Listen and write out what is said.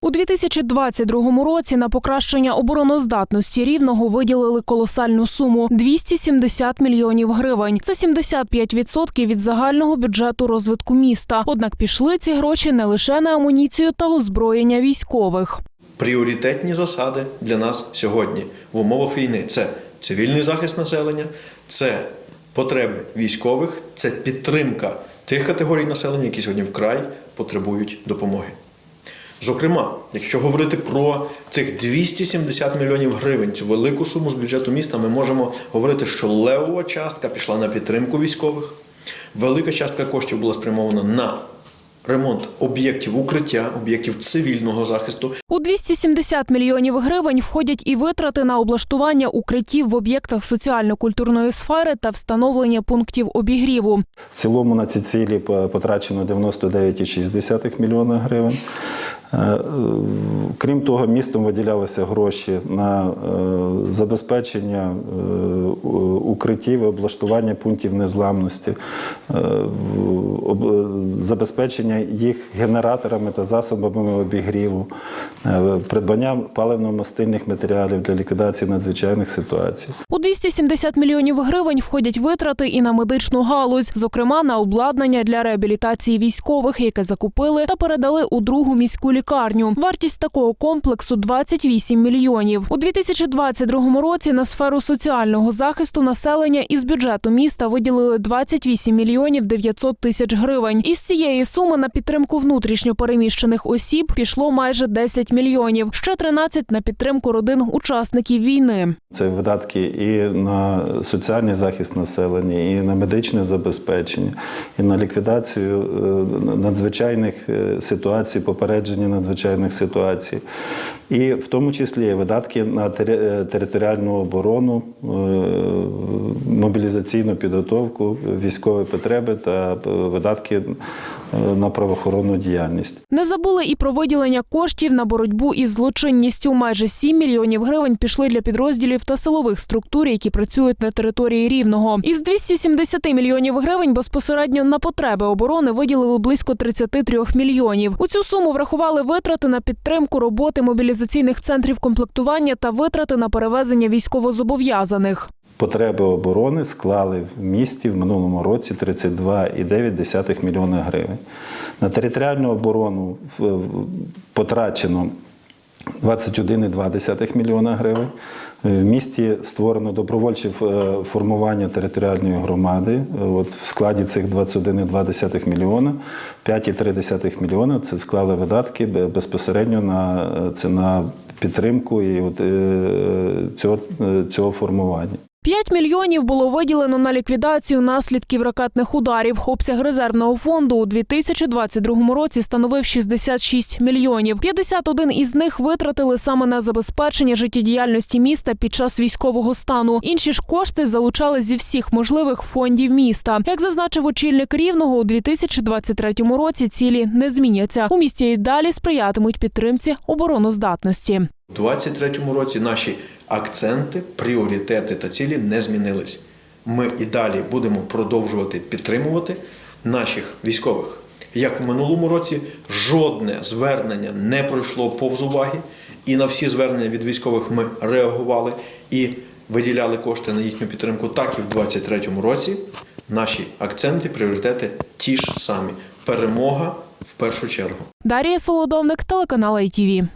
У 2022 році на покращення обороноздатності рівного виділили колосальну суму 270 мільйонів гривень. Це 75% від загального бюджету розвитку міста. Однак пішли ці гроші не лише на амуніцію та озброєння військових. Пріоритетні засади для нас сьогодні в умовах війни це цивільний захист населення, це потреби військових, це підтримка тих категорій населення, які сьогодні вкрай потребують допомоги. Зокрема, якщо говорити про цих 270 мільйонів гривень, цю велику суму з бюджету міста, ми можемо говорити, що левова частка пішла на підтримку військових, велика частка коштів була спрямована на ремонт об'єктів укриття, об'єктів цивільного захисту, У 270 мільйонів гривень входять і витрати на облаштування укриттів в об'єктах соціально-культурної сфери та встановлення пунктів обігріву. В цілому на ці цілі по- потрачено 99,6 мільйона гривень. Е, е, Крім того, містом виділялися гроші на е, забезпечення укриттів і облаштування пунктів незламності, забезпечення їх генераторами та засобами обігріву, придбання паливно-мастильних матеріалів для ліквідації надзвичайних ситуацій. У 270 мільйонів гривень входять витрати і на медичну галузь, зокрема на обладнання для реабілітації військових, яке закупили та передали у другу міську лікарню. Вартість такого комплексу 28 мільйонів. У 2022 році на сферу соціального захисту населення із бюджету міста виділили 28 мільйонів 900 тисяч гривень. Із цієї суми на підтримку внутрішньо переміщених осіб пішло майже 10 мільйонів. Ще 13 на підтримку родин учасників війни. Це видатки і на соціальний захист населення, і на медичне забезпечення, і на ліквідацію е, надзвичайних е, ситуацій, попередження надзвичайних ситуацій, і в тому числі видатки на е, територіальну оборону, е, мобілізаційну підготовку, військові потреби та е, видатки на правоохоронну діяльність. Не забули і про виділення коштів на боротьбу із злочинністю. Майже 7 мільйонів гривень пішли для підрозділів та силових структур, які працюють на території рівного. Із 270 мільйонів гривень безпосередньо на потреби оборони виділили близько 33 мільйонів. У цю суму врахували витрати на підтримку роботи мобілізаційних центрів комплектування та витрати на перевезення військовозобов'язаних. Потреби оборони склали в місті в минулому році 32,9 мільйона гривень. На територіальну оборону потрачено 21,2 мільйона гривень. В місті створено добровольче е, формування територіальної громади. От в складі цих 21,2 мільйона 5,3 мільйона це склали видатки безпосередньо на е, це на підтримку і от, е, цього, цього формування. 5 мільйонів було виділено на ліквідацію наслідків ракетних ударів. Обсяг резервного фонду у 2022 році становив 66 мільйонів. 51 із них витратили саме на забезпечення життєдіяльності міста під час військового стану. Інші ж кошти залучали зі всіх можливих фондів міста. Як зазначив очільник рівного, у 2023 році цілі не зміняться. У місті й далі сприятимуть підтримці обороноздатності. У 2023 році наші акценти, пріоритети та цілі не змінились. Ми і далі будемо продовжувати підтримувати наших військових. Як в минулому році, жодне звернення не пройшло повз уваги, і на всі звернення від військових ми реагували і виділяли кошти на їхню підтримку. Так і в 2023 році наші акценти, пріоритети ті ж самі. Перемога в першу чергу. Дарія Солодовник, телеканал ITV.